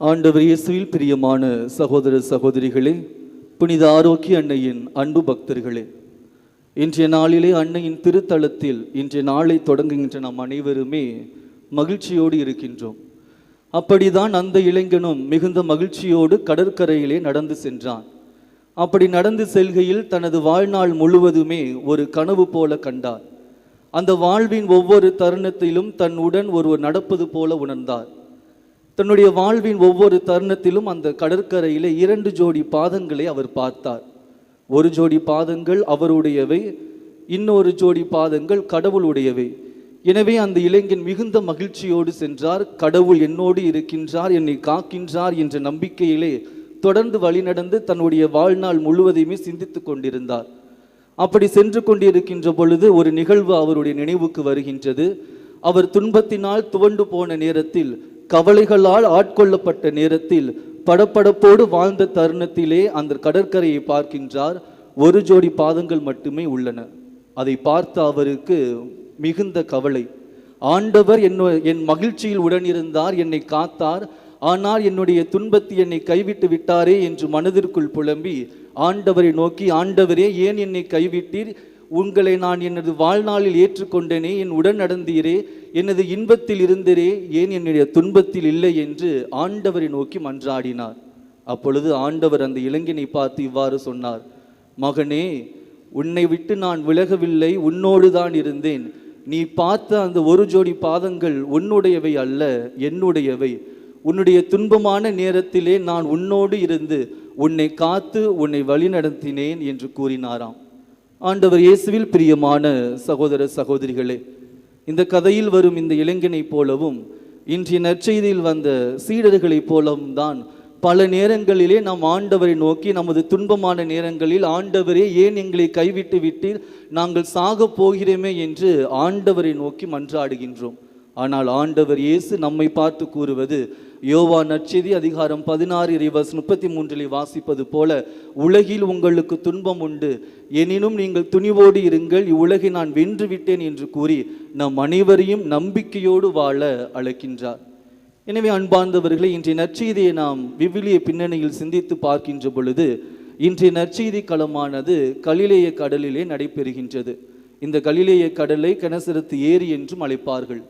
ஆண்டவர் இயேசுவில் பிரியமான சகோதர சகோதரிகளே புனித ஆரோக்கிய அன்னையின் அன்பு பக்தர்களே இன்றைய நாளிலே அன்னையின் திருத்தலத்தில் இன்றைய நாளை தொடங்குகின்ற நாம் அனைவருமே மகிழ்ச்சியோடு இருக்கின்றோம். அப்படிதான் அந்த இளைஞனும் மிகுந்த மகிழ்ச்சியோடு கடற்கரையிலே நடந்து சென்றான். அப்படி நடந்து செல்கையில் தனது வாழ்நாள் முழுவதுமே ஒரு கனவு போல கண்டார். அந்த வாழ்வின் ஒவ்வொரு தருணத்திலும் தன் உடன் ஒருவர் நடப்பது போல உணர்ந்தார். தன்னுடைய வாழ்வின் ஒவ்வொரு தருணத்திலும் அந்த கடற்கரையிலே இரண்டு ஜோடி பாதங்களை அவர் பார்த்தார். ஒரு ஜோடி பாதங்கள் அவருடையவை இன்னொரு ஜோடி பாதங்கள் கடவுளுடையவை. எனவே அந்த இளைஞன் மிகுந்த மகிழ்ச்சியோடு சென்றார். கடவுள் என்னோடு இருக்கின்றார் என்னை காக்கின்றார் என்ற நம்பிக்கையிலே தொடர்ந்து வழிநடந்து தன்னுடைய வாழ்நாள் முழுவதையுமே சிந்தித்துக் கொண்டிருந்தார். அப்படி சென்று கொண்டிருக்கின்ற பொழுது ஒரு நிகழ்வு அவருடைய நினைவுக்கு வருகின்றது. அவர் துன்பத்தினால் துவண்டு போன நேரத்தில் கவலைகளால் ஆட்கொள்ளப்பட்ட நேரத்தில் படபடப்போடு வாழ்ந்த தருணத்திலே அந்த கடற்கரையை பார்க்கின்றார். ஒரு ஜோடி பாதங்கள் மட்டுமே உள்ளன. அதை பார்த்த அவருக்கு மிகுந்த கவலை. ஆண்டவர் என்னோ என் மகிழ்ச்சியில் உடனிருந்தார் என்னை காத்தார். ஆனால் என்னுடைய துன்பத்தை என்னை கைவிட்டு விட்டாரே என்று மனதிற்குள் புலம்பி ஆண்டவரை நோக்கி ஆண்டவரே ஏன் என்னை கைவிட்டீர்? உங்களை நான் எனது வாழ்நாளில் ஏற்றுக்கொண்டேனே என் உடன் நடந்தீரே எனது இன்பத்தில் இருந்தரே ஏன் என்னுடைய துன்பத்தில் இல்லை என்று ஆண்டவரை நோக்கி மன்றாடினார். அப்பொழுது ஆண்டவர் அந்த இளைஞனை பார்த்து இவ்வாறு சொன்னார் மகனே உன்னை விட்டு நான் விலகவில்லை உன்னோடு தான் இருந்தேன். நீ பார்த்த அந்த ஒரு ஜோடி பாதங்கள் உன்னுடையவை அல்ல என்னுடையவை. உன்னுடைய துன்பமான நேரத்திலே நான் உன்னோடு இருந்து உன்னை காத்து உன்னை வழிநடத்தினேன் என்று கூறினாராம். ஆண்டவர் இயேசுவில் பிரியமான சகோதர சகோதரிகளே இந்த கதையில் வரும் இந்த இளைஞனைப் போலவும் இன்றைய நற்செய்தியில் வந்த சீடர்களைப் போலவும் தான் பல நேரங்களிலே நாம் ஆண்டவரை நோக்கி நமது துன்பமான நேரங்களில் ஆண்டவரே ஏன் எங்களை கைவிட்டு விட்டு நாங்கள் சாக போகிறோமே என்று ஆண்டவரை நோக்கி மன்றாடுகின்றோம். ஆனால் ஆண்டவர் இயேசு நம்மை பார்த்து கூறுவது யோவா நற்செய்தி அதிகாரம் பதினாறு ரிவர்ஸ் முப்பத்தி மூன்றில் வாசிப்பது போல உலகில் உங்களுக்கு துன்பம் உண்டு. எனினும் நீங்கள் துணிவோடு இருங்கள். இவ்வுலகை நான் வென்று விட்டேன் என்று கூறி நம் அனைவரையும் நம்பிக்கையோடு வாழ அழைக்கின்றார். எனவே அன்பார்ந்தவர்களே இன்றைய நற்செய்தியை நாம் விவிலிய பின்னணியில் சிந்தித்து பார்க்கின்ற பொழுது இன்றைய நற்செய்தி களமானது கலிலேய கடலிலே நடைபெறுகின்றது. இந்த கலிலேய கடலை கனசரத்து ஏரி என்றும் அழைப்பார்கள்.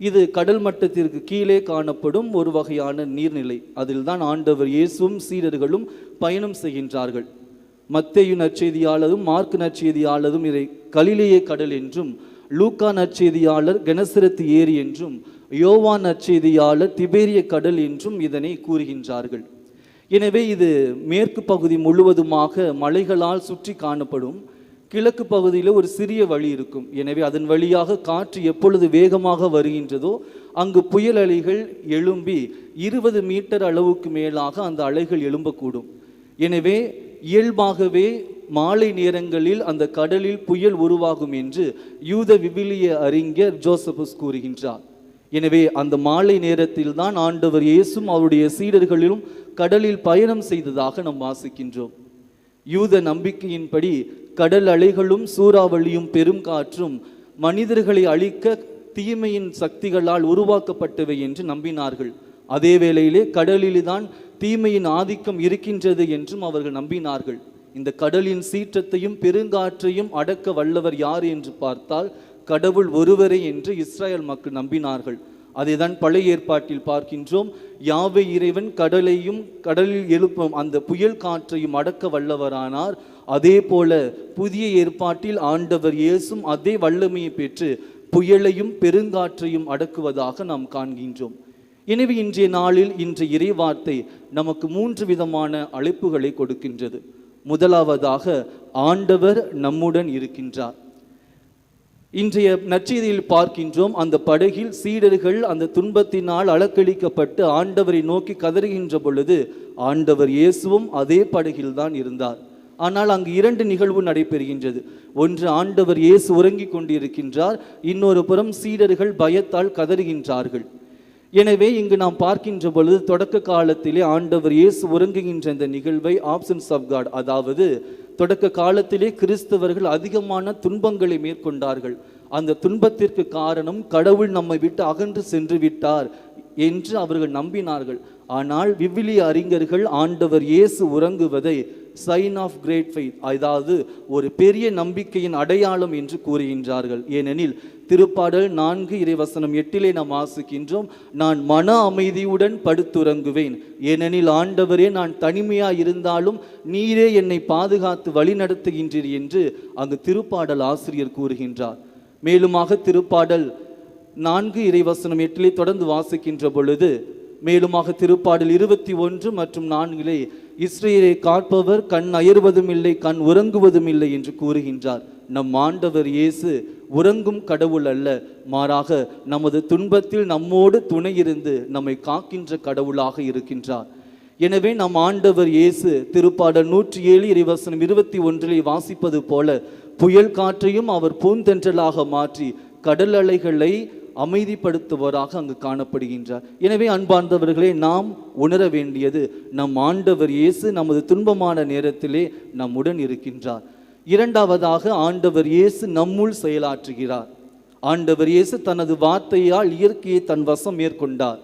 இது கடல் மட்டத்திற்கு கீழே காணப்படும் ஒரு வகையான நீர்நிலை. அதில்தான் ஆண்டவர் இயேசுவும் சீடர்களும் பயணம் செய்கின்றார்கள். மத்தேயு நற்செய்தியாளரும் மார்க் நற்செய்தியாளரும் இதை கலிலேய கடல் என்றும் லூக்கா நற்செய்தியாளர் கனசரத்து ஏரி என்றும் யோவான் நற்செய்தியாளர் திபேரிய கடல் என்றும் இதனை கூறுகின்றார்கள். எனவே இது மேற்கு பகுதி முழுவதுமாக மலைகளால் சுற்றி காணப்படும் கிழக்கு பகுதியில் ஒரு சிறிய வழி இருக்கும். எனவே அதன் வழியாக காற்று எப்பொழுது வேகமாக வருகின்றதோ அங்கு புயல் அலைகள் எழும்பி இருபது மீட்டர் அளவுக்கு மேலாக அந்த அலைகள் எழும்பக்கூடும். எனவே இயல்பாகவே மாலை நேரங்களில் அந்த கடலில் புயல் உருவாகும் என்று யூத விவிலிய அறிஞர் ஜோசபஸ் கூறுகின்றார். எனவே அந்த மாலை நேரத்தில் தான் ஆண்டவர் இயேசும் அவருடைய சீடர்களிலும் கடலில் பயணம் செய்ததாக நாம் வாசிக்கின்றோம். யூத நம்பிக்கையின்படி கடல் அலைகளும் சூறாவளியும் பெரும் காற்றும் மனிதர்களை அழிக்க தீமையின் சக்திகளால் உருவாக்கப்பட்டவை என்று நம்பினார்கள். அதே வேளையிலே கடலில்தான் தீமையின் ஆதிக்கம் இருக்கின்றது என்றும் அவர்கள் நம்பினார்கள். இந்த கடலின் சீற்றத்தையும் பெருங்காற்றையும் அடக்க வல்லவர் யார் என்று பார்த்தால் கடவுள் ஒருவரே என்று இஸ்ரேல் மக்கள் நம்பினார்கள். அதைதான் பழைய ஏற்பாட்டில் பார்க்கின்றோம். யாவை இறைவன் கடலையும் கடலில் எழுப்பும் அந்த புயல் காற்றையும் அடக்க வல்லவரானார். அதே போல புதிய ஏற்பாட்டில் ஆண்டவர் இயேசும் அதே வல்லமையை பெற்று புயலையும் பெருங்காற்றையும் அடக்குவதாக நாம் காண்கின்றோம். எனவே இன்றைய நாளில் இன்றைய இறைவார்த்தை நமக்கு மூன்று விதமான அழைப்புகளை கொடுக்கின்றது. முதலாவதாக ஆண்டவர் நம்முடன் இருக்கின்றார். இன்றைய நற்செய்தியில் பார்க்கின்றோம் அந்த படகில் சீடர்கள் அந்த துன்பத்தினால் அலக்களிக்கப்பட்டு ஆண்டவரை நோக்கி கதறுகின்ற பொழுது ஆண்டவர் இயேசுவும் அதே படகில்தான் இருந்தார். ஆனால் அங்கு இரண்டு நிகழ்வு நடைபெறுகின்றது. ஒன்று ஆண்டவர் இயேசு உறங்கிக் கொண்டிருக்கின்றார் இன்னொரு புறம் சீடர்கள் பயத்தால் கதறுகின்றார்கள். எனவே இங்கு நாம் பார்க்கின்ற பொழுது தொடக்க காலத்திலே ஆண்டவர் இயேசு உறங்குகின்ற இந்த நிகழ்வை ஆப்சன்ஸ் ஆஃப் காட் அதாவது தொடக்க காலத்திலே கிறிஸ்தவர்கள் அதிகமான துன்பங்களை மேற்கொண்டார்கள். அந்த துன்பத்திற்கு காரணம் கடவுள் நம்மை விட்டு அகன்று சென்று விட்டார் என்று அவர்கள் நம்பினார்கள். ஆனால் விவிலிய அறிஞர்கள் ஆண்டவர் இயேசு உறங்குவதை சைன் ஆஃப் கிரேட் ஃபைத் அதாவது ஒரு பெரிய நம்பிக்கையின் அடையாளம் என்று கூறுகின்றார்கள். ஏனெனில் திருப்பாடல் நான்கு இறைவசனம் எட்டிலே நாம் வாசிக்கின்றோம் நான் மன அமைதியுடன் படுத்துறங்குவேன். ஏனெனில் ஆண்டவரே நான் தனிமையாக இருந்தாலும் நீரே என்னை பாதுகாத்து வழி நடத்துகின்றீர் என்று அங்கு திருப்பாடல் ஆசிரியர் கூறுகின்றார். மேலுமாக திருப்பாடல் நான்கு இறைவசனம் எட்டிலே தொடர்ந்து வாசிக்கின்ற பொழுது மேலுமாக திருப்பாடல் இருபத்தி ஒன்று மற்றும் நான்கிலே இஸ்ரேலை காப்பவர் கண் அயர்வதும் இல்லை கண் உறங்குவதும் இல்லை என்று கூறுகின்றார். நம் ஆண்டவர் இயேசு உறங்கும் கடவுள் அல்ல. மாறாக நமது துன்பத்தில் நம்மோடு துணை இருந்து நம்மை காக்கின்ற கடவுளாக இருக்கின்றார். எனவே நம் ஆண்டவர் இயேசு திருப்பாடல் நூற்றி ஏழு இறைவசனம் இருபத்தி ஒன்றிலே வாசிப்பது போல புயல் காற்றையும் அவர் பூந்தென்றலாக மாற்றி கடல் அலைகளை அமைதிப்படுத்துவராக அங்கு காணப்படுகின்றார். எனவே அன்பார்ந்தவர்களே நாம் உணர வேண்டியது நம் ஆண்டவர் இயேசு நமது துன்பமான நேரத்திலே நம்முடன் இருக்கின்றார். இரண்டாவதாக ஆண்டவர் இயேசு நம்முள் செயலாற்றுகிறார். ஆண்டவர் இயேசு தனது வார்த்தையால் இயற்கையை தன் வசம் மேற்கொண்டார்.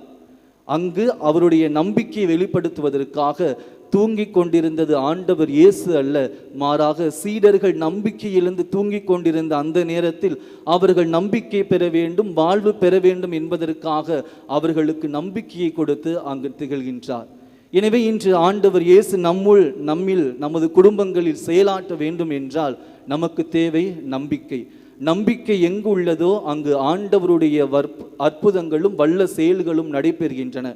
அங்கு அவருடைய நம்பிக்கையை வெளிப்படுத்துவதற்காக தூங்கிக் கொண்டிருந்தது ஆண்டவர் இயேசு அல்ல. மாறாக சீடர்கள் நம்பிக்கையிலிருந்து தூங்கிக் கொண்டிருந்த அந்த நேரத்தில் அவர்கள் நம்பிக்கை பெற வேண்டும் வாழ்வு பெற வேண்டும் என்பதற்காக அவர்களுக்கு நம்பிக்கையை கொடுத்து அங்கு திகழ்கின்றார். எனவே இன்று ஆண்டவர் இயேசு நம்முள் நம்மில் நமது குடும்பங்களில் செயலாற்ற வேண்டும் என்றால் நமக்கு தேவை நம்பிக்கை. நம்பிக்கை எங்கு உள்ளதோ அங்கு ஆண்டவருடைய வற்ப அற்புதங்களும் வல்ல செயல்களும் நடைபெறுகின்றன.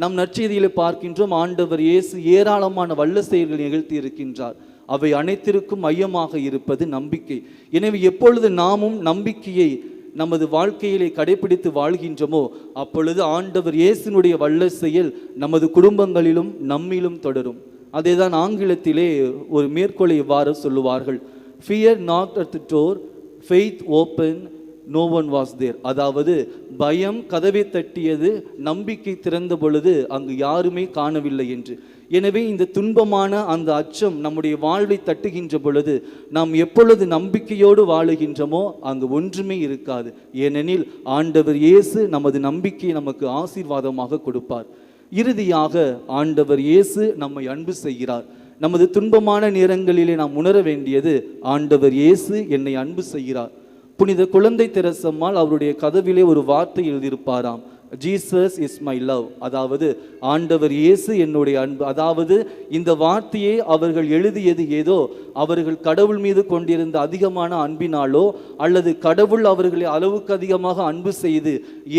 நம் நற்செய்தியில் பார்க்கின்றோம். ஆண்டவர் இயேசு ஏராளமான வல்ல செயல்களை நிகழ்த்தி இருக்கின்றார் அவை அனைத்திற்கும் மையமாக இருப்பது நம்பிக்கை. எனவே எப்பொழுது நாமும் நம்பிக்கையை நமது வாழ்க்கையிலே கடைபிடித்து வாழ்கின்றோமோ அப்பொழுது ஆண்டவர் இயேசுனுடைய வல்ல செயல் நமது குடும்பங்களிலும் நம்மிலும் தொடரும். அதேதான் ஆங்கிலத்திலே ஒரு மேற்கோளை இவ்வாறு சொல்லுவார்கள். Fear knocked at door faith open no one was there அதாவது பயம் கதவை தட்டியது நம்பிக்கை திறந்த பொழுது அங்கு யாருமே காணவில்லை என்று. எனவே இந்த துன்பமான அந்த அச்சம் நம்முடைய வாழ்வை தட்டுகின்ற பொழுது நாம் எப்பொழுது நம்பிக்கையோடு வாழுகின்றோமோ அங்கு ஒன்றுமே இருக்காது. ஏனெனில் ஆண்டவர் இயேசு நமது நம்பிக்கையை நமக்கு ஆசீர்வாதமாக கொடுப்பார். இறுதியாக ஆண்டவர் இயேசு நம்மை அன்பு செய்கிறார். நமது துன்பமான நேரங்களிலே நாம் உணர வேண்டியது ஆண்டவர் இயேசு என்னை அன்பு செய்கிறார். புனித குழந்தை தெரசம்மாள் அவருடைய கதவிலே ஒரு வார்த்தை எழுதியிருப்பாராம். ஜீசஸ் இஸ் மை லவ் அதாவது ஆண்டவர் இயேசு என்னுடைய அன்பு. அதாவது இந்த வார்த்தையை அவர்கள் எழுதியது ஏதோ அவர்கள் கடவுள் மீது கொண்டிருந்த அதிகமான அன்பினாலோ அல்லது கடவுள் அவர்களை அளவுக்கு அதிகமாக அன்பு செய்து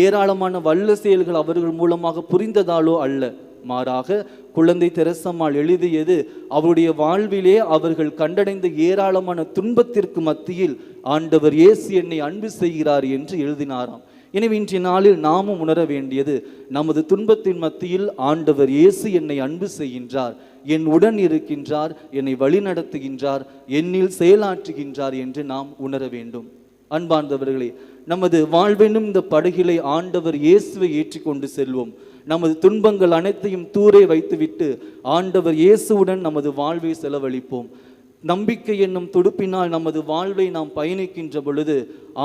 ஏராளமான வல்ல செயல்கள் அவர்கள் மூலமாக புரிந்ததாலோ அல்ல. மாறாக குழந்தை தெரசம்மாள் எழுதியது அவருடைய வாழ்விலே அவர்கள் கண்டடைந்த ஏராளமான துன்பத்திற்கு மத்தியில் ஆண்டவர் இயேசு என்னை அன்பு செய்கிறார் என்று எழுதினாராம். எனவே இன்றைய நாளில் நாமும் உணர வேண்டியது நமது துன்பத்தின் மத்தியில் ஆண்டவர் இயேசு என்னை அன்பு செய்கின்றார் என் உடன் இருக்கின்றார் என்னை வழிநடத்துகின்றார் என்னில் செயலாற்றுகின்றார் என்று நாம் உணர வேண்டும். அன்பார்ந்தவர்களே நமது வாழ்வெனும் இந்த படகிலை ஆண்டவர் இயேசுவை ஏற்றிக்கொண்டு செல்வோம். நமது துன்பங்கள் அனைத்தையும் தூரே வைத்துவிட்டு ஆண்டவர் இயேசுவுடன் நமது வாழ்வை செலவழிப்போம். நம்பிக்கை என்னும் துடுப்பினால் நமது வாழ்வை நாம் பயணிக்கின்ற பொழுது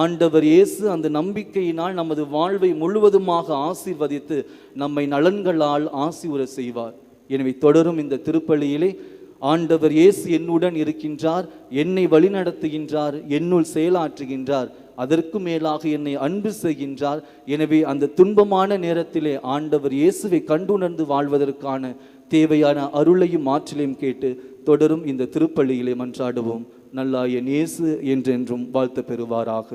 ஆண்டவர் இயேசு அந்த நம்பிக்கையினால் நமது வாழ்வை முழுவதுமாக ஆசீர்வதித்து நம்மை நலன்களால் ஆசீர்வர செய்வார். எனவே தொடரும் இந்த திருப்பலியிலே ஆண்டவர் இயேசு என்னுடன் இருக்கின்றார் என்னை வழிநடத்துகின்றார் என்னுள் செயலாற்றுகின்றார் அதற்கு மேலாக என்னை அன்பு செய்கின்றார். எனவே அந்த துன்பமான நேரத்திலே ஆண்டவர் இயேசுவை கண்டுணர்ந்து வாழ்வதற்கான தேவையான அருளையும் ஆற்றலையும் கேட்டு தொடரும் இந்த திருப்பள்ளியிலே மன்றாடுவோம். நல்லாய இயேசு என்றென்றும் வாழ்த்து பெறுவாராக.